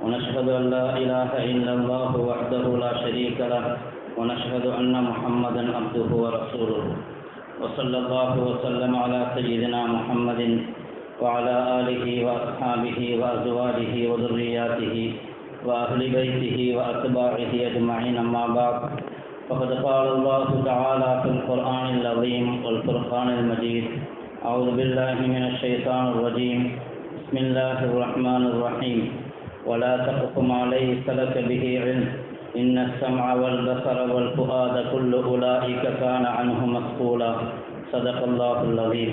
ونشهد أن لا إله إلا الله وحده لا شريك له ونشهد أن محمدا عبده ورسوله. وصلى الله وسلم على سيدنا محمد وعلى آله وأصحابه وأزواجه وذرياته وأهل بيته وأتباعه أجمعين أما بعد. فقد قال الله تعالى في القرآن العظيم والفرقان المجيد أعوذ بالله من الشيطان الرجيم. بسم الله الرحمن الرحيم. ولا تقف ما ليس لك به علم إن السمع والبصر والفؤاد كل أولئك كان عنه مسؤولا صدق الله العظيم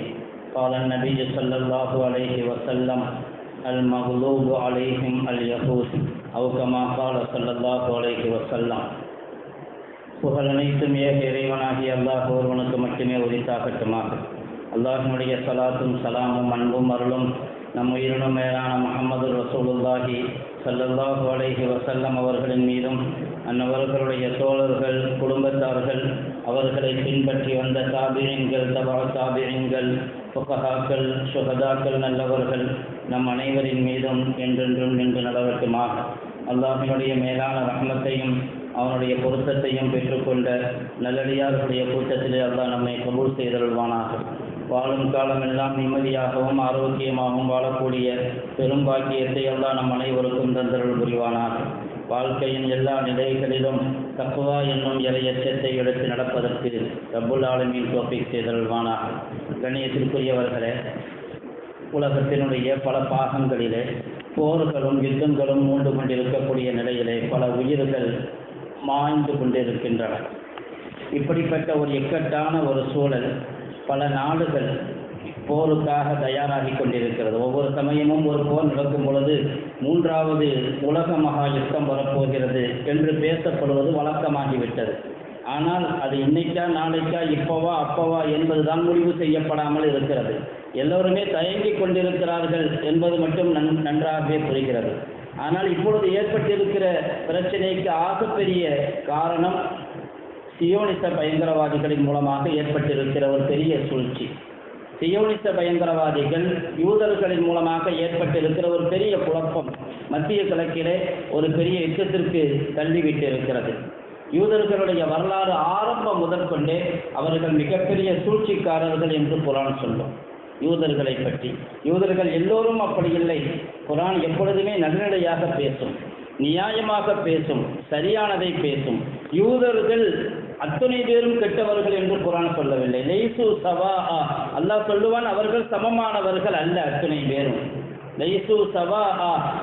قال النبي صلى الله عليه وسلم المغلوب عليهم اليهود أو كما قال صلى الله عليه وسلم புகழ் அனைத்தும் ஏக இறைவனாகிய அல்லாஹ் ஒருவனுக்கு மட்டுமே உரித்தாகட்டுமாக அல்லாஹினுடைய சலாத்தும் சலாமும் அன்பும் அருளும் நம் உயிரினும் மேலான முகமது ரசூலுல்லாஹி சல்லல்லாஹு அலைஹி வசல்லம் அவர்களின் மீதும் அன்னவர்களுடைய தோழர்கள் குடும்பத்தார்கள் அவர்களை பின்பற்றி வந்த தாபியங்கள் தபா தாபியங்கள் புகஹாக்கள் சுகதாக்கள் நல்லவர்கள் நம் அனைவரின் மீதும் என்றென்றும் நின்று நடவட்டுமாக அல்லாஹினுடைய மேலான ரகமத்தையும் அவனுடைய பொருத்தத்தையும் பெற்றுக்கொண்ட நல்லடியார்களுடைய கூட்டத்திலே அல்லாஹ் நம்மை கபூல் செய்தருள்வானாக. வாழும் காலமெல்லாம் நிம்மதியாகவும் ஆரோக்கியமாகவும் வாழக்கூடிய பெரும் பாக்கியத்தை எல்லாம் நம் அனைவருக்கும் தந்தருள் புரிவானார் வாழ்க்கையின் எல்லா நிலைகளிலும் தக்குவா என்னும் இறை எச்சத்தை எடுத்து நடப்பதற்கு ரப்புல் ஆலமீன் தோப்பை செய்தருள்வானாக. கண்ணியத்திற்குரியவர்களே உலகத்தினுடைய பல பாகங்களிலே போர்களும் யுத்தங்களும் மூண்டு கொண்டிருக்கக்கூடிய நிலையிலே பல உயிர்கள் மாய்ந்து கொண்டிருக்கின்றன. இப்படிப்பட்ட ஒரு இக்கட்டான ஒரு சூழல் பல நாடுகள் போருக்காக தயாராகி கொண்டிருக்கிறது. ஒவ்வொரு சமயமும் ஒரு போர் நடக்கும் பொழுது மூன்றாவது உலக மகா யுத்தம் வரப்போகிறது என்று பேசப்படுவது வழக்கமாகிவிட்டது. ஆனால் அது இன்னைக்கா நாளைக்கா இப்போவா அப்போவா என்பதுதான் முடிவு செய்யப்படாமல் இருக்கிறது. எல்லோருமே தயங்கி கொண்டிருக்கிறார்கள் என்பது மட்டும் நன் நன்றாகவே புரிகிறது. ஆனால் இப்பொழுது ஏற்பட்டிருக்கிற பிரச்சனைக்கு ஆகப்பெரிய காரணம் சியோனிச பயங்கரவாதிகளின் மூலமாக ஏற்பட்டிருக்கிற ஒரு பெரிய சூழ்ச்சி. சியோனிச பயங்கரவாதிகள் யூதர்களின் மூலமாக ஏற்பட்டிருக்கிற ஒரு பெரிய குழப்பம் மத்திய கிழக்கிலே ஒரு பெரிய யுத்தத்திற்கு தள்ளிவிட்டு இருக்கிறது யூதர்களுடைய வரலாறு ஆரம்பம் முதற்கொண்டே அவர்கள் மிகப்பெரிய சூழ்ச்சிக்காரர்கள் என்று புராணம் சொல்லும். யூதர்களை பற்றி. யூதர்கள் எல்லோரும் அப்படி இல்லை. குரான் எப்பொழுதுமே நடுநிலையாக பேசும் நியாயமாக பேசும் சரியானதை பேசும். யூதர்கள் அத்தனை பேரும் கெட்டவர்கள் என்று குரான் சொல்லவில்லை. லேசு சவா அல்லாஹ் சொல்லுவான் அவர்கள் சமமானவர்கள் அல்ல அத்தனை பேரும். லைசு சவா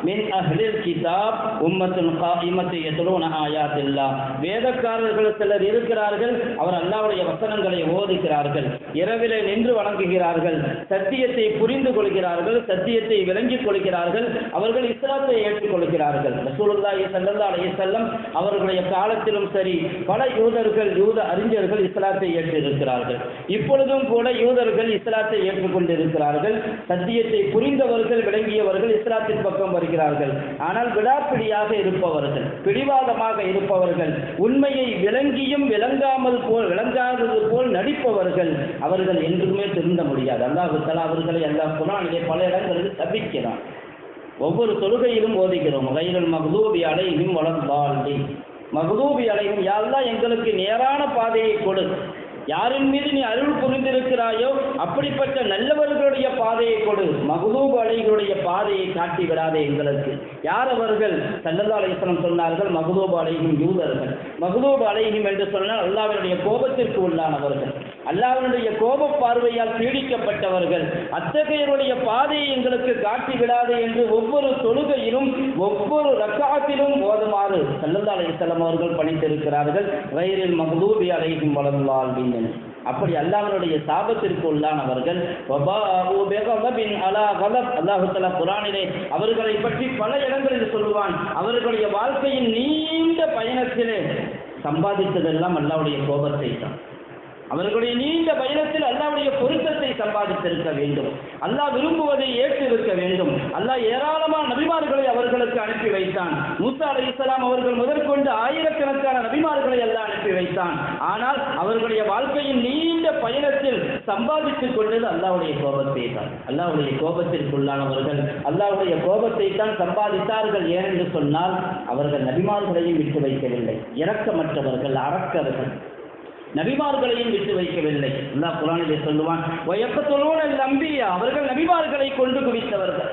மின் அஹ்லில் கிதாப் உம்மத்துன் காயிமத்தை எத்தலூன ஆயாத்தில்லா வேதக்காரர்கள் சிலர் இருக்கிறார்கள். அவர் அல்லாவுடைய வசனங்களை ஓதுகிறார்கள். இரவிலே நின்று வணங்குகிறார்கள். சத்தியத்தை புரிந்து கொள்கிறார்கள். சத்தியத்தை விளங்கிக் கொள்கிறார்கள். அவர்கள் இஸ்லாத்தை ஏற்றுக்கொள்கிறார்கள். ரசூலுல்லாஹி ஸல்லல்லாஹு அலைஹி வஸல்லம் அவர்களுடைய காலத்திலும் சரி பல யூதர்கள் யூத அறிஞர்கள் இஸ்லாத்தை ஏற்றிருக்கிறார்கள். இப்பொழுதும் கூட யூதர்கள் இஸ்லாத்தை ஏற்றுக்கொண்டிருக்கிறார்கள். சத்தியத்தை புரிந்தவர்கள் விளங்கியவர்கள் இஸ்லாத்தின் பக்கம் வருகிறார்கள். ஆனால் விடாப்பிடியாக இருப்பவர்கள் பிடிவாதமாக இருப்பவர்கள் உண்மையை விளங்கியும் விளங்காமல் போல் விளங்காதது போல் நடிப்பவர்கள் அவர்கள் என்றுமே திருந்த முடியாது. அல்லாஹு தலா அவர்களை அல்லாஹ் குரானிலே பல இடங்களில் தப்பிக்கிறான் ஒவ்வொரு தொழுகையிலும் ஓதுகிறோம். வயலில் மகதூபி அலையும் வளர்ந்தாண்டி மகதூபி அலையும் யாரெல்லாம் எங்களுக்கு நேரான பாதையை கொடு. யாரின் மீது நீ அருள் புரிந்திருக்கிறாயோ அப்படிப்பட்ட நல்லவர்களுடைய பாதையை கொடு. மகதூப் அலைகளுடைய பாதையை காட்டி விடாதே எங்களுக்கு. யார் அவர்கள்? சல்லல்லா சொன்னார்கள் மகதூப் அலைகும் யூதர்கள். மகதூப் அலைகும் என்று சொன்னால் அல்லாவினுடைய கோபத்திற்கு உள்ளானவர்கள். அல்லாவினுடைய கோப பார்வையால் பீடிக்கப்பட்டவர்கள். அத்தகையருடைய பாதையை எங்களுக்கு காட்டி விடாதே என்று ஒவ்வொரு தொழுகையிலும் ஒவ்வொரு ரக்காத்திலும் ஓதுமாறு சல்லல்லா அலைஹிஸ்ஸலாம் அவர்கள் பணித்திருக்கிறார்கள். வயிறில் மகதூபி அலைகும் வளர்ந்தால் அப்படி அல்லாஹனுடைய சாபத்திற்கு உள்ளானவர்கள் அல்லாஹுத்தலா குரானிலே அலா அவர்களை பற்றி பல இடங்களில் சொல்லுவான். அவர்களுடைய வாழ்க்கையின் நீண்ட பயணத்திலே சம்பாதித்ததெல்லாம் அல்லாவுடைய கோபத்தை தான். அவர்களுடைய நீண்ட பயணத்தில் அல்லாவுடைய பொருத்தத்தை சம்பாதித்திருக்க வேண்டும். அல்லாஹ் விரும்புவதை ஏற்றிருக்க வேண்டும். அல்லாஹ் ஏராளமான நபிமார்களை அவர்களுக்கு அனுப்பி வைத்தான். மூசா அலி இஸ்லாம் அவர்கள் முதற்கொண்டு ஆயிரக்கணக்கான நபிமார்களை எல்லாம் அனுப்பி வைத்தான். ஆனால் அவர்களுடைய வாழ்க்கையின் நீண்ட பயணத்தில் சம்பாதித்துக் கொண்டது அல்லாவுடைய கோபத்தை தான் அல்லாவுடைய கோபத்திற்குள்ளானவர்கள் அல்லாவுடைய கோபத்தை தான் சம்பாதித்தார்கள் ஏனென்று சொன்னால் அவர்கள் நபிமார்களையும் விட்டு வைக்கவில்லை. இறக்கமற்றவர்கள் அரக்கர்கள் நபிமார்களையும் விட்டு வைக்கவில்லை. அல்லா குரானிலே சொல்லுவான் வயப்பத்தொழுவன நம்பியா அவர்கள் நபிமார்களை கொண்டு குவித்தவர்கள்.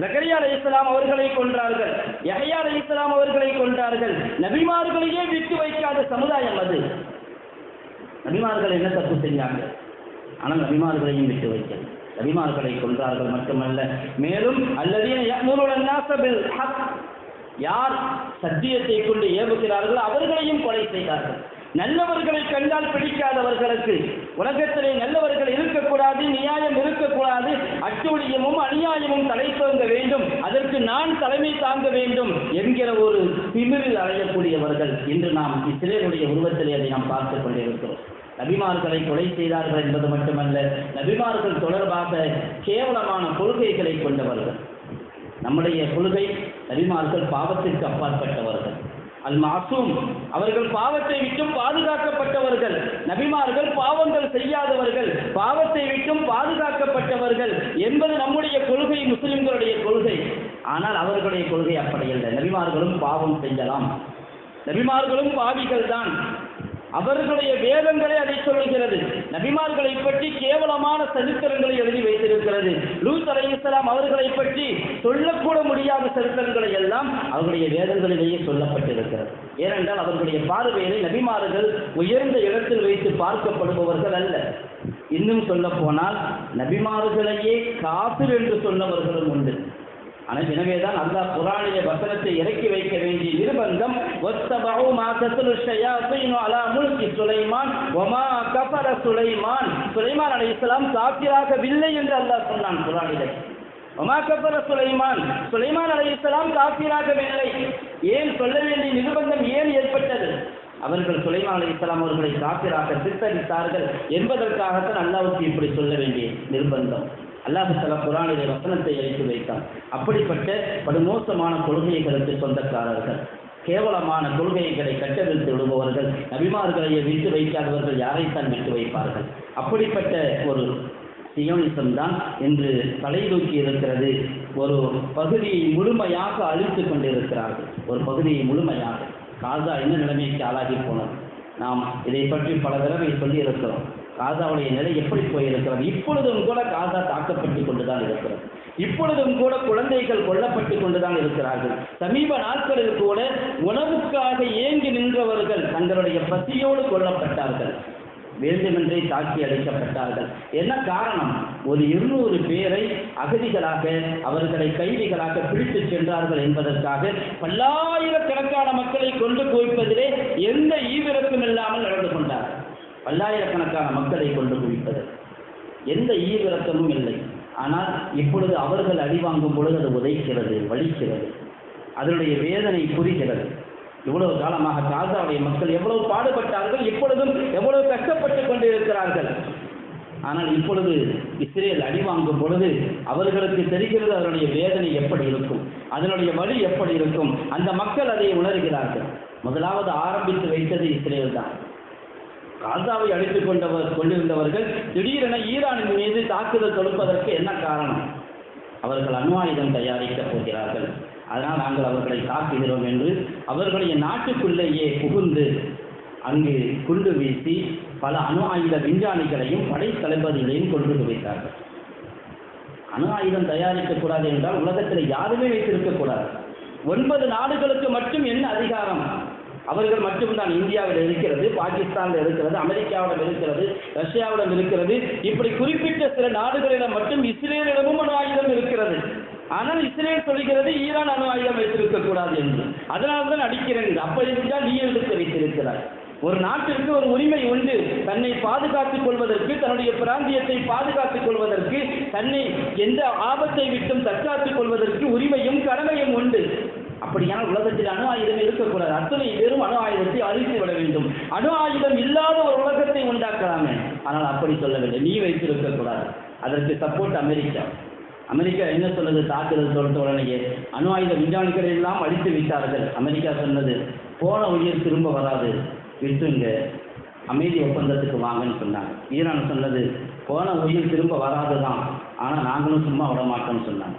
ஜக்கரியா அலி இஸ்லாம் அவர்களை கொன்றார்கள். யஹையா அலி இஸ்லாம் அவர்களை கொன்றார்கள். நபிமார்களையே விட்டு வைக்காத சமுதாயம் அது. நபிமார்கள் என்ன தப்பு செஞ்சாங்க ஆனால் நபிமார்களையும் விட்டு வைக்கல. நபிமார்களை கொன்றார்கள் மட்டுமல்ல. மேலும் அல்லது யார் சத்தியத்தை கொண்டு ஏவுகிறார்களோ அவர்களையும் கொலை செய்தார்கள். நல்லவர்களை கண்டால் பிடிக்காதவர்களுக்கு. உலகத்திலே நல்லவர்கள் இருக்கக்கூடாது நியாயம் இருக்கக்கூடாது அட்டூழியமும் அநியாயமும் தலை தோங்க வேண்டும். அதற்கு நான் தலைமை தாங்க வேண்டும் என்கிற ஒரு திமிரில் அடையக்கூடியவர்கள் இன்று நாம் இஸ்ரேலுடைய உருவத்திலே அதை நாம் பார்த்துக் கொண்டிருக்கிறோம். நபிமார்களை கொலை செய்தார்கள் என்பது மட்டுமல்ல நபிமார்கள் தொடர்பாக கேவலமான கொள்கைகளை கொண்டவர்கள். நம்முடைய கொள்கை நபிமார்கள் பாவத்திற்கு அப்பாற்பட்டவர்கள். அல் மாசூம் அவர்கள் பாவத்தை விட்டும் பாதுகாக்கப்பட்டவர்கள். நபிமார்கள் பாவங்கள் செய்யாதவர்கள். பாவத்தை விட்டும் பாதுகாக்கப்பட்டவர்கள் என்பது நம்முடைய கொள்கை முஸ்லிம்களுடைய கொள்கை. ஆனால் அவர்களுடைய கொள்கை அப்படியல்ல நபிமார்களும் பாவம் செய்யலாம். நபிமார்களும் பாவிகள் தான் அவர்களுடைய வேதங்களே அதை சொல்லுகிறது. நபிமார்களை பற்றி கேவலமான சரித்திரங்களை எழுதி வைத்திருக்கிறது. லூத் அலை இஸ்லாம் அவர்களை பற்றி சொல்லக்கூட முடியாத சரித்திரங்களை எல்லாம் அவர்களுடைய வேதங்களிலேயே சொல்லப்பட்டிருக்கிறது. ஏனென்றால் அவர்களுடைய பார்வையிலே நபிமார்கள் உயர்ந்த இடத்தில் வைத்து பார்க்கப்படுபவர்கள் அல்ல. இன்னும் சொல்ல போனால் நபிமார்களையே காபிர் என்று சொன்னவர்களும் உண்டு. ஆனால் எனவேதான் அல்லாஹ் குரானிலே வசனத்தை இறக்கி வைக்க வேண்டிய நிர்பந்தம் ஒத்தபவு மா தத்லு அலா முல்கி சுலைமான் ஒமா கபர சுலைமான். சுலைமான் அலைஹிஸ்ஸலாம் காபிராகவில்லை என்று அல்லாஹ் சொன்னான் குரானிலே வமா கஃபர சுலைமான். சுலைமான் இஸ்லாம் காபிராகவில்லை ஏன் சொல்ல வேண்டிய நிர்பந்தம் ஏன் ஏற்பட்டது? அவர்கள் சுலைமான் அலைஹிஸ்ஸலாம் அவர்களை காபிராக சித்தரித்தார்கள் என்பதற்காகத்தான் அல்லாவுக்கு இப்படி சொல்ல வேண்டிய நிர்பந்தம். அல்லாஹு தலா குரானிலே வசனத்தை அழைத்து வைத்தான். அப்படிப்பட்ட படுமோசமான கொள்கைகளுக்கு சொந்தக்காரர்கள் கேவலமான கொள்கைகளை கட்டவிழ்த்து விடுபவர்கள் நபிமார்களையே விட்டு வைக்காதவர்கள் யாரைத்தான் விட்டு வைப்பார்கள்? அப்படிப்பட்ட ஒரு சியோனிசம் தான் இன்று தலை தூக்கி இருக்கிறது. ஒரு பகுதியை முழுமையாக அழித்து கொண்டிருக்கிறார்கள். ஒரு பகுதியை முழுமையாக. காசா என்ன நிலைமைக்கு ஆளாகி போனது? நாம் இதை பற்றி பல தடவை சொல்லி இருக்கிறோம் காசாவுடைய நிலை எப்படி போயிருக்கிறது? இப்பொழுதும் கூட காசா தாக்கப்பட்டு கொண்டுதான் இருக்கிறது. இப்பொழுதும் கூட குழந்தைகள் கொல்லப்பட்டு கொண்டுதான் இருக்கிறார்கள். சமீப நாட்களில் கூட உணவுக்காக ஏங்கி நின்றவர்கள் தங்களுடைய பசியோடு கொல்லப்பட்டார்கள். வேண்டுமென்றே தாக்கி அழைக்கப்பட்டார்கள். என்ன காரணம்? ஒரு இருநூறு பேரை அகதிகளாக அவர்களை கைதிகளாக பிடித்துச் சென்றார்கள் என்பதற்காக பல்லாயிரக்கணக்கான மக்களை கொண்டு குவிப்பதிலே எந்த ஈவிரக்கும் இல்லாமல் நடந்து கொண்டார்கள். பல்லாயிரக்கணக்கான மக்களை கொண்டு குவிப்பது எந்த ஈவிரக்கமும் இல்லை. ஆனால் இப்பொழுது அவர்கள் அடி வாங்கும் பொழுது அது உதைக்கிறது வலிக்கிறது. அதனுடைய வேதனை புரிகிறது. இவ்வளவு காலமாக காசாவுடைய மக்கள் எவ்வளவு பாடுபட்டார்கள் இப்பொழுதும் எவ்வளவு கஷ்டப்பட்டு கொண்டிருக்கிறார்கள். ஆனால் இப்பொழுது இஸ்ரேல் அடி வாங்கும் பொழுது அவர்களுக்கு தெரிகிறது அதனுடைய வேதனை எப்படி இருக்கும் அதனுடைய வழி எப்படி இருக்கும் அந்த மக்கள் அதை உணர்கிறார்கள். முதலாவது ஆரம்பித்து வைத்தது இஸ்ரேல் தான். காசாவை அழித்துக் கொண்டவர் கொண்டிருந்தவர்கள் திடீரென ஈரானின் மீது தாக்குதல் தொடுப்பதற்கு என்ன காரணம்? அவர்கள் அணு ஆயுதம் தயாரிக்கப் போகிறார்கள். அதனால் நாங்கள் அவர்களை தாக்குகிறோம் என்று அவர்களுடைய நாட்டுக்குள்ளேயே புகுந்து அங்கு குண்டு வீசி பல அணு ஆயுத விஞ்ஞானிகளையும் படை தளபதிகளையும் கொண்டு வைத்தார்கள். அணு ஆயுதம் தயாரிக்கக்கூடாது என்றால் உலகத்தில் யாருமே வைத்திருக்கக்கூடாது ஒன்பது நாடுகளுக்கு மட்டும் என்ன அதிகாரம்? அவர்கள் மட்டும்தான் இந்தியாவில் இருக்கிறது பாகிஸ்தானில் இருக்கிறது அமெரிக்காவிடம் இருக்கிறது ரஷ்யாவிடம் இருக்கிறது. இப்படி குறிப்பிட்ட சில நாடுகளிடம் மட்டும் இஸ்ரேலிடமும் அணு ஆயுதம் இருக்கிறது. ஆனால் இஸ்ரேல் சொல்கிறது ஈரான் அணு ஆயுதம் வைத்திருக்க கூடாது என்று. அதனால தான் அடிக்கிறேன் அப்படி இருந்தால் நீ எடுத்து வைத்திருக்கிறார் ஒரு நாட்டிற்கு ஒரு உரிமை உண்டு. தன்னை பாதுகாத்துக் கொள்வதற்கு தன்னுடைய பிராந்தியத்தை பாதுகாத்துக் கொள்வதற்கு தன்னை எந்த ஆபத்தை விட்டும் தற்காத்துக் கொள்வதற்கு உரிமையும் கடமையும் உண்டு. அப்படியான உலகத்தில் அணு ஆயுதம் இருக்கக்கூடாது. அத்தனை பேரும் அணு ஆயுதத்தை அழித்து விட வேண்டும். அணு ஆயுதம் இல்லாத ஒரு உலகத்தை உண்டாக்கலாமே. ஆனால் அப்படி சொல்லவில்லை. நீ வைத்திருக்க கூடாது. அதற்கு சப்போர்ட் அமெரிக்கா. அமெரிக்கா என்ன சொன்னது தாக்குதல் தொடர்ந்த உடனேயே அணு ஆயுத விஞ்ஞானிகளை எல்லாம் அழித்து விட்டார்கள். அமெரிக்கா சொன்னது போன உயிர் திரும்ப வராது. விட்டுங்க அமைதி ஒப்பந்தத்துக்கு வாங்கன்னு சொன்னாங்க. ஈரான் சொன்னது போன உயிர் திரும்ப வராது தான் ஆனால் நாங்களும் சும்மா விட மாட்டோம்னு சொன்னாங்க.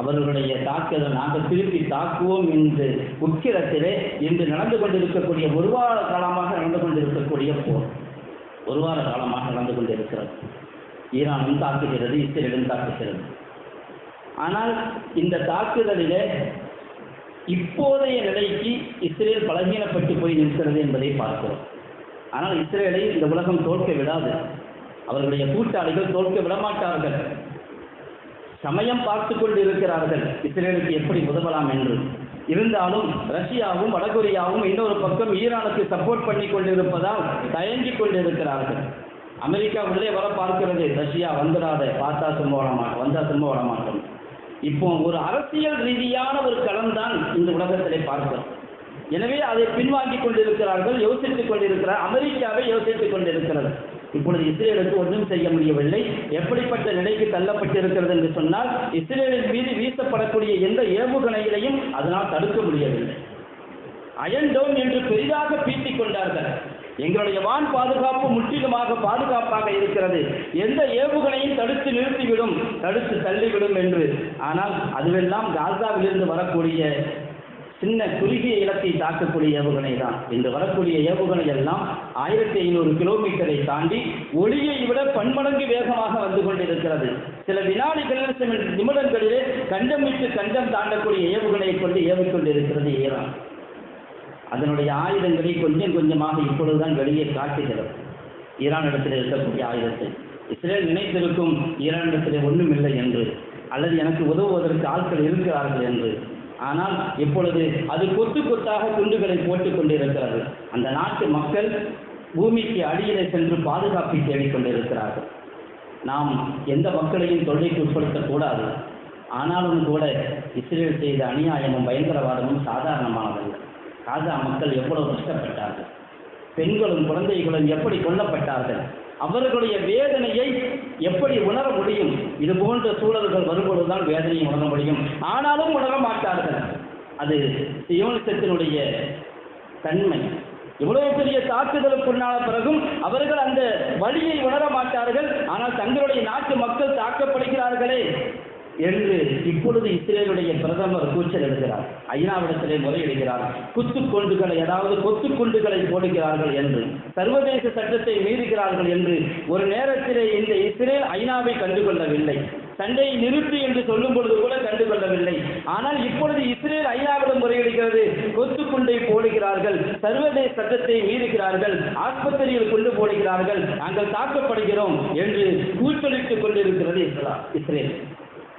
அவர்களுடைய தாக்குதல் நாங்கள் திருப்பி தாக்குவோம் என்று உக்கிரத்திலே இன்று நடந்து கொண்டிருக்கக்கூடிய ஒரு வார காலமாக நடந்து கொண்டிருக்கக்கூடிய போர். ஒரு வார காலமாக நடந்து கொண்டிருக்கிறது. ஈரானும் தாக்குகிறது இஸ்ரேலும் தாக்குகிறது. ஆனால் இந்த தாக்குதலிலே இப்போதைய நிலைக்கு இஸ்ரேல் பலகீனப்பட்டு போய் நிற்கிறது என்பதை பார்க்கிறோம். ஆனால் இஸ்ரேலை இந்த உலகம் தோற்க விடாது. அவர்களுடைய கூட்டாளிகள் தோற்க விடமாட்டார்கள். சமயம் பார்த்து கொண்டு இருக்கிறார்கள் இஸ்ரேலுக்கு எப்படி உதவலாம் என்று. இருந்தாலும் ரஷ்யாவும் வடகொரியாவும் இன்னொரு பக்கம் ஈரானுக்கு சப்போர்ட் பண்ணி கொண்டிருப்பதால் தயங்கிக் கொண்டிருக்கிறார்கள். அமெரிக்கா உள்ளே வர பார்க்கிறது ரஷ்யா வந்துடாத பார்த்தா சும்மா மாட்டோம் வந்தா சும்மா விட மாட்டோம். இப்போ ஒரு அரசியல் ரீதியான ஒரு களம் தான் இந்த உலகத்திலே பார்க்கிறோம். எனவே அதை பின்வாங்கிக் கொண்டிருக்கிறார்கள் யோசித்துக் கொண்டிருக்கிறார் அமெரிக்காவை யோசித்துக் கொண்டிருக்கிறது. இப்பொழுது இஸ்ரேலுக்கு ஒன்றும் செய்ய முடியவில்லை. எப்படிப்பட்ட நிலைக்கு தள்ளப்பட்டிருக்கிறது என்று சொன்னால் இஸ்ரேலின் மீது வீசப்படக்கூடிய எந்த ஏவுகணைகளையும் அதனால் தடுக்க முடியவில்லை. அயன் டவுன் என்று பெரிதாக பீட்டிக் கொண்டார்கள். எங்களுடைய வான் பாதுகாப்பு முற்றிலுமாக பாதுகாப்பாக இருக்கிறது. எந்த ஏவுகணையும் தடுத்து நிறுத்திவிடும் தடுத்து தள்ளிவிடும் என்று. ஆனால் அதுவெல்லாம் காசாவிலிருந்து வரக்கூடிய சின்ன குறுகிய இலத்தை தாக்கக்கூடிய ஏவுகணை தான். இன்று வரக்கூடிய ஏவுகணை எல்லாம் ஆயிரத்தி ஐநூறு கிலோமீட்டரை தாண்டி ஒளியை விட பன்மடங்கு வேகமாக வந்து கொண்டிருக்கிறது. சில வினாடிகளில் சில நிமிடங்களிலே கண்டம் விட்டு கண்டம் தாண்டக்கூடிய ஏவுகணையை கொண்டு ஏவிக்கொண்டிருக்கிறது ஈரான். அதனுடைய ஆயுதங்களை கொஞ்சம் கொஞ்சமாக இப்பொழுதுதான் வெளியே காட்டுகிறது. ஈரான் இடத்தில் இருக்கக்கூடிய ஆயுதத்தை. இஸ்ரேல் நினைத்திருக்கும் ஈரானிடத்தில் ஒன்றும் இல்லை என்று அல்லது எனக்கு உதவுவதற்கு ஆட்கள் இருக்கிறார்கள் என்று ஆனால் இப்பொழுது அது கொத்து கொத்தாக துண்டுகளை போட்டுக் கொண்டிருக்கிறது. அந்த நாட்டு மக்கள் பூமிக்கு அடியிலே சென்று பாதுகாப்பை தேடிக் கொண்டிருக்கிறார்கள். நாம் எந்த மக்களையும் தொல்லைக்கு உட்படுத்தக்கூடாது. ஆனாலும் கூட இஸ்ரேல் செய்த அநியாயமும் பயங்கரவாதமும் சாதாரணமானதல்ல. காசா மக்கள் எவ்வளவு கஷ்டப்பட்டார்கள்? பெண்களும் குழந்தைகளும் எப்படி கொல்லப்பட்டார்கள்? அவர்களுடைய வேதனையை எப்படி உணர முடியும்? இது போன்ற சூழல்கள் வரும்பொழுதுதான் வேதனையை உணர முடியும். ஆனாலும் உணர மாட்டார்கள். அது சியோனிசத்தினுடைய தன்மை. இவ்வளவு பெரிய தாக்குதலுக்குள்ளான பிறகும் அவர்கள் அந்த வழியை உணர மாட்டார்கள். ஆனால் தங்களுடைய நாட்டு மக்கள் தாக்கப்படுகிறார்களே. என்று இப்பொழுது இஸ்ரேலுடைய பிரதமர் கூச்சல் எடுக்கிறார் ஐநாவிடத்திலே முறையிடுகிறார். குத்துக்குண்டுகளை அதாவது கொத்துக்குண்டுகளை போடுகிறார்கள் என்று சர்வதேச சட்டத்தை மீறுகிறார்கள் என்று ஒரு நேரத்திலே இந்த இஸ்ரேல் ஐநாவை கண்டுகொள்ளவில்லை. சண்டையை நிறுத்து என்று சொல்லும் பொழுது கூட கண்டுகொள்ளவில்லை. ஆனால் இப்பொழுது இஸ்ரேல் ஐநாவிடம் முறையிடுகிறது. கொத்துக்குண்டை போடுகிறார்கள் சர்வதேச சட்டத்தை மீறுகிறார்கள் ஆஸ்பத்திரியில் கொண்டு போடுகிறார்கள் நாங்கள் தாக்கப்படுகிறோம் என்று கூச்சலிட்டுக் கொண்டிருக்கிறது இஸ்ரா- இஸ்ரேல்.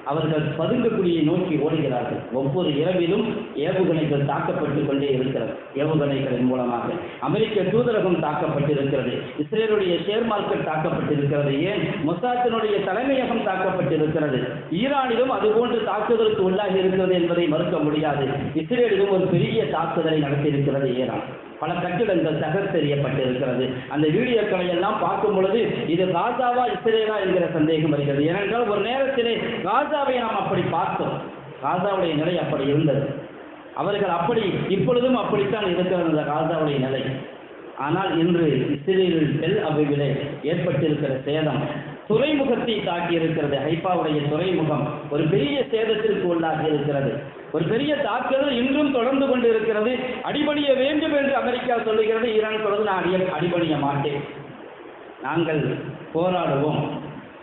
அவர்கள் பதுங்கக்குடியை நோக்கி ஓடுகிறார்கள். ஒவ்வொரு இரவிலும் ஏவுகணைகள் தாக்கப்பட்டு கொண்டே இருக்கிறது. ஏவுகணைகளின் மூலமாக அமெரிக்க தூதரகம் தாக்கப்பட்டிருக்கிறது. இஸ்ரேலுடைய ஷேர் மார்க்கெட் தாக்கப்பட்டிருக்கிறது. ஏன்? மொசாத்தினுடைய தலைமையகம் தாக்கப்பட்டிருக்கிறது. ஈரானிலும் அதுபோன்று தாக்குதலுக்கு உள்ளாகி இருக்கிறது என்பதை மறுக்க முடியாது. இஸ்ரேலிலும் ஒரு பெரிய தாக்குதலை நடத்தியிருக்கிறது ஈரான். பல கட்டிடங்கள் தகர்த்தெறியப்பட்டிருக்கிறது. அந்த வீடியோக்களை எல்லாம் பார்க்கும் பொழுது இது காசாவா இஸ்ரேலா என்கிற சந்தேகம் வருகிறது. ஏனென்றால் ஒரு நேரத்திலே காசாவை நாம் அப்படி பார்த்தோம். காசாவுடைய நிலை அப்படி இருந்தது. அவர்கள் அப்படி இப்பொழுதும் அப்படித்தான் இருக்கிறது அந்த காசாவுடைய நிலை. ஆனால் இன்று இஸ்ரேலில் டெல் அபிவிலே ஏற்பட்டிருக்கிற சேதம் துறைமுகத்தை தாக்கி இருக்கிறது ஹைப்பாவுடைய துறைமுகம் ஒரு பெரிய சேதத்திற்கு உள்ளாகி இருக்கிறது. ஒரு பெரிய தாக்குதல் இன்றும் தொடர்ந்து கொண்டிருக்கிறது. அடிபணிய வேண்டும் என்று அமெரிக்கா சொல்லுகிறது. ஈரான் சொல்வது நான் அடிய அடிபணிய மாட்டேன். நாங்கள் போராடுவோம்.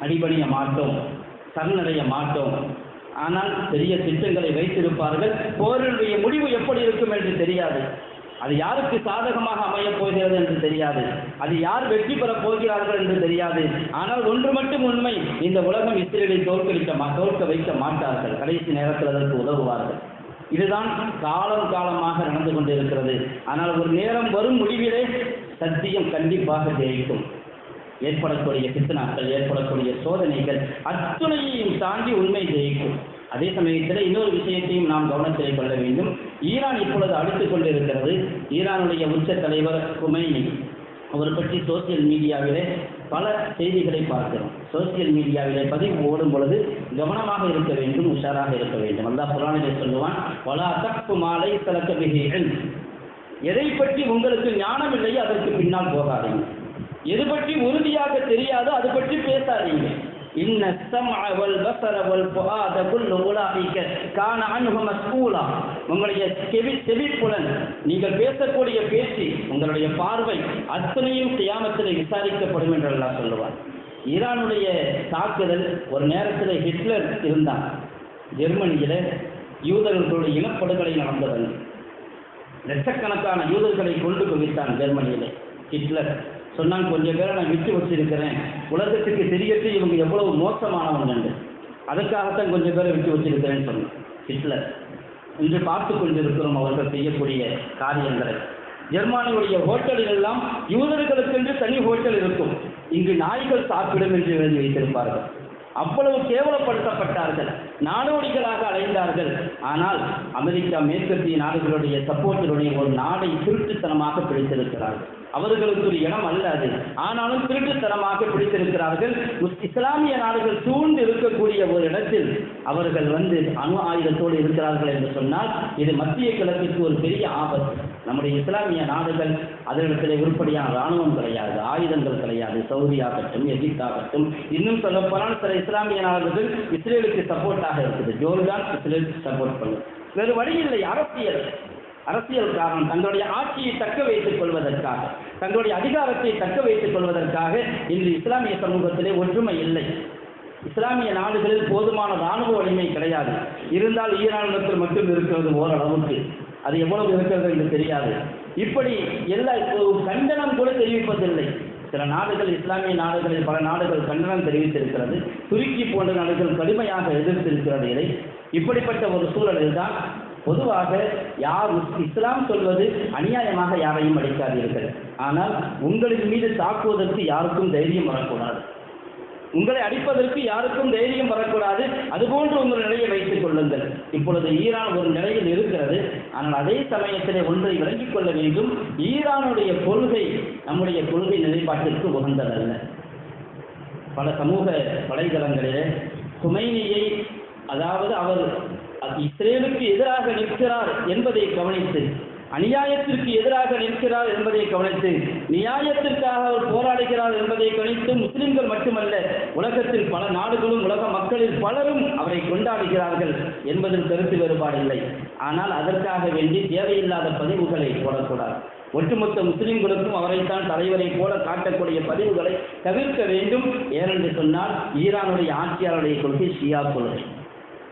அடிபணிய மாட்டோம். சரணடைய மாட்டோம். ஆனால் பெரிய திட்டங்களை வைத்திருப்பார்கள். போரினுடைய முடிவு எப்படி இருக்கும் என்று தெரியாது. அது யாருக்கு சாதகமாக அமையப் போகிறது என்று தெரியாது. அது யார் வெற்றி பெறப் போகிறார்கள் என்று தெரியாது. ஆனால் ஒன்று மட்டும் உண்மை இந்த உலகம் இஸ்ரேலை தோற்கடிக்க தோற்க வைக்க மாட்டார்கள். கடைசி நேரத்தில் அதற்கு உதவுவார்கள். இதுதான் காலம் காலமாக நடந்து கொண்டிருக்கிறது. ஆனால் ஒரு நேரம் வரும் முடிவிலே சத்தியம் கண்டிப்பாக ஜெயிக்கும். ஏற்படக்கூடிய பித்தனாக்கள் ஏற்படக்கூடிய சோதனைகள் அத்துணையையும் தாண்டி உண்மை ஜெயிக்கும். அதே சமயத்தில் இன்னொரு விஷயத்தையும் நாம் கவனத்திலே கொள்ள வேண்டும். ஈரான் இப்பொழுது அடுத்துக் கொண்டிருக்கிறது. ஈரானுடைய உச்ச தலைவர் குமைனி அவர் பற்றி சோசியல் மீடியாவிலே பல செய்திகளை பார்க்கிறோம். சோசியல் மீடியாவிலே பதிவு ஓடும் பொழுது கவனமாக இருக்க வேண்டும் உஷாராக இருக்க வேண்டும். அல்லாஹ் குரானிலே சொல்லுவான் பல அசப்பு மாலை தலக்க மிகைகள் எதை பற்றி உங்களுக்கு ஞானம் இல்லையோ அதற்கு பின்னால் போகாதீங்க. எது பற்றி உறுதியாக தெரியாதோ அது பற்றி பேசாதீங்க. இன்ன السمع والبصر والفؤاد كل اولئك كان عنه مسؤولا உங்களுடைய செவி செவிப்புலன் நீங்கள் பேசக்கூடிய பேச்சு உங்களுடைய பார்வை அத்தனையும் கியாமத்தில் விசாரிக்கப்படும் என்று அல்லாஹ் சொல்லுவார் ஈரானுடைய தாக்குதல் ஒரு நேரத்தில் ஹிட்லர் இருந்தான் ஜெர்மனியில் யூதர்களுடைய இனப்படுகொலை நடந்தது லட்சக்கணக்கான யூதர்களை கொண்டு குவித்தான் ஜெர்மனியில் ஹிட்லர் சொன்னான் கொஞ்சம் பேரை நான் விட்டு வச்சிருக்கிறேன். உலகத்துக்கு தெரியட்டு இவங்க எவ்வளவு மோசமானவங்க என்று. அதற்காகத்தான் கொஞ்சம் பேரை விட்டு வச்சிருக்கிறேன்னு சொன்னேன் ஹிட்லர். இன்று பார்த்து கொண்டிருக்கிறோம் அவர்கள் செய்யக்கூடிய காரியங்களை. ஜெர்மானியுடைய ஹோட்டலில் எல்லாம் யூதர்களுக்கென்று தனி ஹோட்டல் இருக்கும். இங்கு நாய்கள் சாப்பிடும் என்று எழுதி வைத்திருப்பார்கள். அவ்வளவு கேவலப்படுத்தப்பட்டார்கள். நாடோடிகளாக அடைந்தார்கள் ஆனால் அமெரிக்கா மேற்கத்திய நாடுகளுடைய சப்போர்ட்டினுடைய ஒரு நாடை திருட்டுத்தனமாக பிடித்திருக்கிறார்கள். அவர்களுக்கு ஒரு இடம் அல்ல அது. ஆனாலும் திருட்டுத்தனமாக பிடித்திருக்கிறார்கள். இஸ்லாமிய நாடுகள் சூழ்ந்து இருக்கக்கூடிய ஒரு இடத்தில் அவர்கள் வந்து அணு ஆயுதத்தோடு இருக்கிறார்கள் என்று சொன்னால் இது மத்திய கிழக்கிற்கு ஒரு பெரிய ஆபத்து. நம்முடைய இஸ்லாமிய நாடுகள் அதனிடத்தில் உருப்படியான இராணுவம் கிடையாது ஆயுதங்கள் கிடையாது. சவுதி ஆகட்டும் எகிப்த் ஆகட்டும் இன்னும் சொல்லப்போனால் சில இஸ்லாமிய நாடுகள் இஸ்ரேலுக்கு சப்போர்ட்டாக இருக்குது. ஜோர்டான் இஸ்ரேலுக்கு சப்போர்ட் பண்ணும் வேறு வழி இல்லை அரசியல். அரசியல் காரணம் தங்களுடைய ஆட்சியை தக்க வைத்துக் கொள்வதற்காக தங்களுடைய அதிகாரத்தை தக்க வைத்துக் கொள்வதற்காக இன்று இஸ்லாமிய சமூகத்திலே ஒற்றுமை இல்லை. இஸ்லாமிய நாடுகளில் போதுமான ராணுவ வலிமை கிடையாது. இருந்தால் ஈரானிடத்தில் மட்டும் இருக்கிறது ஓரளவுக்கு. அது எவ்வளவு இருக்கிறது என்று தெரியாது. இப்படி எல்லா கண்டனம் கூட தெரிவிப்பதில்லை. சில நாடுகள் இஸ்லாமிய நாடுகளில் பல நாடுகள் கண்டனம் தெரிவித்திருக்கிறது. துருக்கி போன்ற நாடுகள் கடுமையாக எதிர்த்திருக்கிறது இதை. இப்படிப்பட்ட ஒரு சூழலில் தான் பொதுவாக யார் இஸ்லாம் சொல்வது அநியாயமாக யாரையும் அடிக்காதீர்கள் ஆனால் உங்களின் மீது தாக்குவதற்கு யாருக்கும் தைரியம் வரக்கூடாது. உங்களை அடிப்பதற்கு யாருக்கும் தைரியம் வரக்கூடாது. அதுபோன்று உங்கள் நிலையை வைத்துக் கொள்ளுங்கள். இப்பொழுது ஈரான் ஒரு நிலையில் இருக்கிறது. ஆனால் அதே சமயத்திலே ஒன்றை விளங்கிக் கொள்ள வேண்டும். ஈரானுடைய கொள்கை நம்முடைய கொள்கை நிலைப்பாட்டிற்கு உகந்ததல்ல. பல சமூக வலைதளங்களிலே குமைனியை அதாவது அவர் இஸ்ரேலுக்கு எதிராக நிற்கிறார் என்பதை கவனித்து அநியாயத்திற்கு எதிராக நிற்கிறார் என்பதை கவனித்து நியாயத்திற்காக அவர் போராடுகிறார் என்பதை கவனித்து முஸ்லிம்கள் மட்டுமல்ல உலகத்தில் பல நாடுகளும் உலக மக்களில் பலரும் அவரை கொண்டாடுகிறார்கள் என்பதில் கருத்து வேறுபாடு இல்லை. ஆனால் அதற்காக வேண்டி தேவையில்லாத பதிவுகளை போடக்கூடாது. ஒட்டுமொத்த முஸ்லிம்களுக்கும் அவரைத்தான் தலைவரை போல காட்டக்கூடிய பதிவுகளை தவிர்க்க வேண்டும். ஏனென்று சொன்னால் ஈரானுடைய ஆட்சியாளருடைய கொள்கை ஷியா கொள்கை.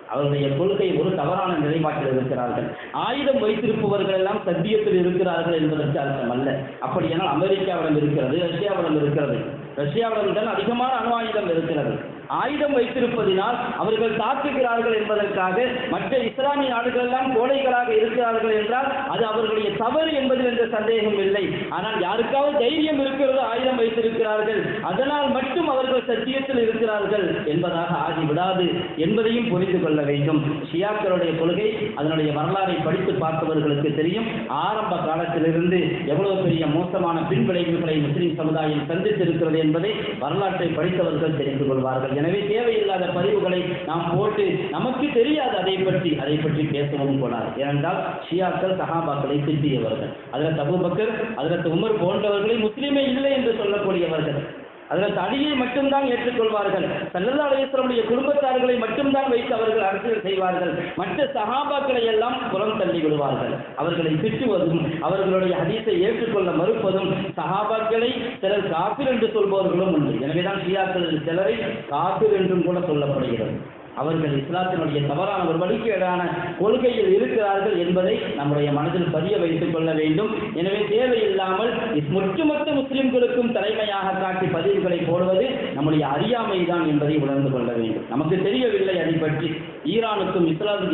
அவருடைய கொள்கை ஒரு தவறான நிலைப்பாட்டில் இருக்கிறார்கள். ஆயுதம் வைத்திருப்பவர்கள் எல்லாம் சத்தியத்தில் இருக்கிறார்கள் என்பதற்கு அர்த்தம் அல்ல. அப்படியானால் அமெரிக்காவிடம் இருக்கிறது ரஷ்யாவிடம் இருக்கிறது. ரஷ்யாவிடம் தான் அதிகமான அணு ஆயுதம் இருக்கிறது. ஆயுதம் வைத்திருப்பதினால் அவர்கள் தாக்குகிறார்கள் என்பதற்காக மற்ற இஸ்லாமிய நாடுகள் எல்லாம் கோடைகளாக இருக்கிறார்கள் என்றால் அது அவர்களுடைய தவறு என்பதில் எந்த சந்தேகம் இல்லை. ஆனால் யாருக்காவது தைரியம் இருக்கிறது ஆயுதம் வைத்திருக்கிறார்கள் அதனால் மட்டும் அவர்கள் சத்தியத்தில் இருக்கிறார்கள் என்பதாக ஆகிவிடாது என்பதையும் புரிந்து கொள்ள வேண்டும். ஷியாக்களுடைய கொள்கை அதனுடைய வரலாறை படித்து பார்த்தவர்களுக்கு தெரியும். ஆரம்ப காலத்திலிருந்து எவ்வளவு பெரிய மோசமான பின்விளைவுகளை முஸ்லிம் சமுதாயம் சந்தித்திருக்கிறது என்பதை வரலாற்றை படித்தவர்கள் தெரிந்து கொள்வார்கள். எனவே தேவையில்லாத பதிவுகளை நாம் போட்டு நமக்கு தெரியாது அதை பற்றி அதை பற்றி பேசவும் போனார். ஏனென்றால் ஷியாக்கள் சஹாபாக்களை திட்டியவர்கள். அதில் அபூபக்கர் அதற்கு உமர் போன்றவர்களை முஸ்லிமே இல்லை என்று சொல்லக்கூடியவர்கள். அதில் அடியை மட்டும்தான் ஏற்றுக்கொள்வார்கள். சல்லல்லா அலையஸ்வரமுடைய குடும்பத்தார்களை மட்டும்தான் வைத்து அவர்கள் அரசியல் செய்வார்கள். மற்ற சஹாபாக்களை எல்லாம் புறம் தள்ளி விடுவார்கள். அவர்களை திட்டுவதும் அவர்களுடைய ஹதீஸை ஏற்றுக்கொள்ள மறுப்பதும் சஹாபாக்களை சிலர் காபிர் என்று சொல்பவர்களும் உண்டு. எனவேதான் ஷியாக்களில் சிலரை காபிர் என்றும் கூட சொல்லப்படுகிறது. அவர்கள் இஸ்லாத்தினுடைய தவறான ஒரு வழிகேடான கொள்கையில் இருக்கிறார்கள் என்பதை நம்முடைய மனதில் பதிய வைத்துக் கொள்ள வேண்டும். எனவே தேவையில்லாமல் ஒட்டுமொத்த முஸ்லிம்களுக்கும் தலைமையாக காட்டி பதிவுகளை போடுவது நம்முடைய அறியாமை தான் என்பதை உணர்ந்து கொள்ள வேண்டும். நமக்கு தெரியவில்லை அதை பற்றி. ஈரானுக்கும் இஸ்லாம்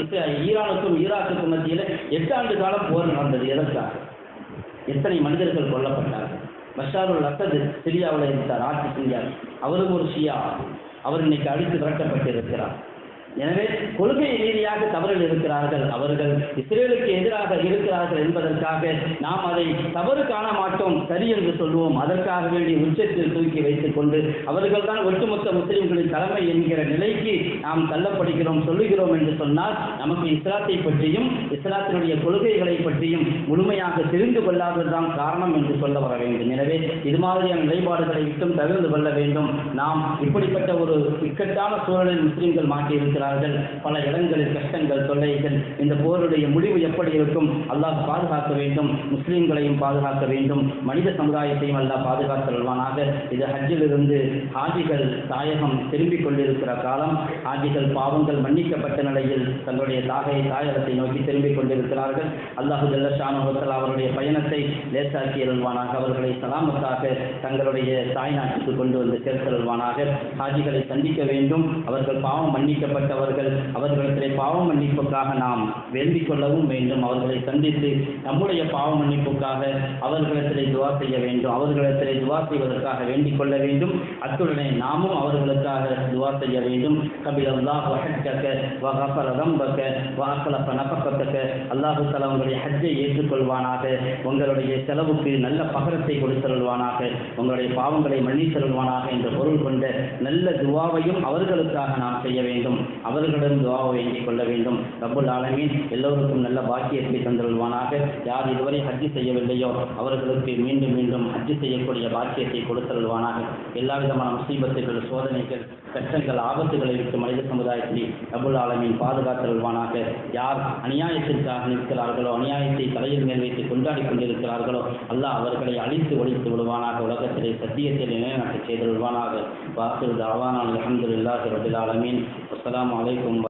ஈரானுக்கும் ஈராக்குக்கும் மத்தியில் எட்டு ஆண்டு காலம் போர் நடந்தது. எதற்காக? எத்தனை மனிதர்கள் கொல்லப்பட்டார்கள்? பஷாருல் அசது சிரியாவில் இருந்தார் ஆட்சி சிரியா அவரும் ஒரு ஷியா. அவர் இன்னைக்கு அழித்து விரட்டப்பட்டிருக்கிறார். எனவே கொள்கை ரீதியாக தவறில் இருக்கிறார்கள். அவர்கள் இஸ்ரேலுக்கு எதிராக இருக்கிறார்கள் என்பதற்காக நாம் அதை தவறு காண மாட்டோம் சரி என்று சொல்லுவோம். அதற்காக வேண்டிய உச்சத்தில் தூக்கி வைத்துக் கொண்டு அவர்கள் தான் ஒட்டுமொத்த முஸ்லிம்களின் தலைமை என்கிற நிலைக்கு நாம் தள்ளப்படுகிறோம் சொல்லுகிறோம் என்று சொன்னால் நமக்கு இஸ்லாத்தை பற்றியும் இஸ்லாத்தினுடைய கொள்கைகளை பற்றியும் முழுமையாக தெரிந்து கொள்ளாததுதான் காரணம் என்று சொல்ல வர வேண்டும். எனவே இது மாதிரியான நிலைப்பாடுகளை விட்டும் தவிர்த்து கொள்ள வேண்டும். நாம் இப்படிப்பட்ட ஒரு இக்கட்டான சூழலில் முஸ்லிம்கள் மாட்டியிருக்கிறார்கள் பல இடங்களில் கஷ்டங்கள் தொல்லைகள் இந்த போருடைய முடிவு எப்படி இருக்கும்? அல்லாஹ் பாதுகாக்க வேண்டும். முஸ்லீம்களையும் பாதுகாக்க வேண்டும். மனித சமுதாயத்தையும் அல்லாஹ் பாதுகாத்தல்வானாக இது ஹஜ்ஜிலிருந்து ஹாஜிகள் தாயகம் திரும்பிக் கொண்டிருக்கிற காலம். ஹாஜிகள் பாவங்கள் மன்னிக்கப்பட்ட நிலையில் தங்களுடைய தாகை தாயகத்தை நோக்கி திரும்பிக் கொண்டிருக்கிறார்கள். அல்லாஹு ஜல்லஷானுபத்தல் அவருடைய பயணத்தை லேசாக்கி எழுவானாக அவர்களை சலாமத்தாக தங்களுடைய தாய்நாட்டுக்கு கொண்டு வந்து சேர்த்தல்வானாக ஹாஜிகளை சந்திக்க வேண்டும். அவர்கள் பாவம் மன்னிக்கப்பட்டவர்கள் அவர்களிடத்திலே பாவம் மன்னிப்புக்காக நாம் வேண்டிக் கொள்ளவும் வேண்டும். அவர்களை சந்தித்து நம்முடைய பாவ மன்னிப்புக்காக அவர்களிடத்திலே துவா செய்ய வேண்டும். அவர்களிடத்திலே துவா செய்வதற்காக வேண்டிக் கொள்ள வேண்டும். அத்துடனே நாமும் அவர்களுக்காக துவா செய்ய வேண்டும். கபில் அல்லாஹ் வஹஜ்ஜக வகஃபர தம்பக வாக்கலஃப நபக்கத்தக அல்லாஹு தஆலா உங்களுடைய ஹஜ்ஜை ஏற்றுக்கொள்வானாக. உங்களுடைய செலவுக்கு நல்ல பகரத்தை கொடுத்தருள்வானாக உங்களுடைய பாவங்களை மன்னித்தருள்வானாக என்ற பொருள் கொண்ட நல்ல துவாவையும் அவர்களுக்காக நாம் செய்ய வேண்டும். அவர்களிடம் துவாவை வேண்டிக் கொள்ள வேண்டும். ரபுல் ஆலமீன். எல்லோருக்கும் நல்ல பாக்கியத்தை தந்தருள்வானாக. யார் இதுவரை ஹஜ்ஜி செய்யவில்லையோ அவர்களுக்கு மீண்டும் மீண்டும் ஹஜ்ஜி செய்யக்கூடிய பாக்கியத்தை கொடுத்தருள்வானாக. எல்லா விதமான முசீபத்துகள் சோதனைகள் கஷ்டங்கள் ஆபத்துகளை விட்டு மனித சமுதாயத்தில் அபுல் ஆலமின் பாதுகாத்தருள்வானாக. யார் அநியாயத்திற்காக நிற்கிறார்களோ அநியாயத்தை தலையில் மேல் வைத்து கொண்டாடி கொண்டிருக்கிறார்களோ அல்லாஹ் அவர்களை அழித்து ஒழித்து விடுவானாக. உலகத்திலே சத்தியத்தை நிலைநாட்டச் செய்து வாசல் தாவானால் அஹமதுல்லாஹி ரபுல் ஆலமீன். அஸ்லாம் அலைக்கும்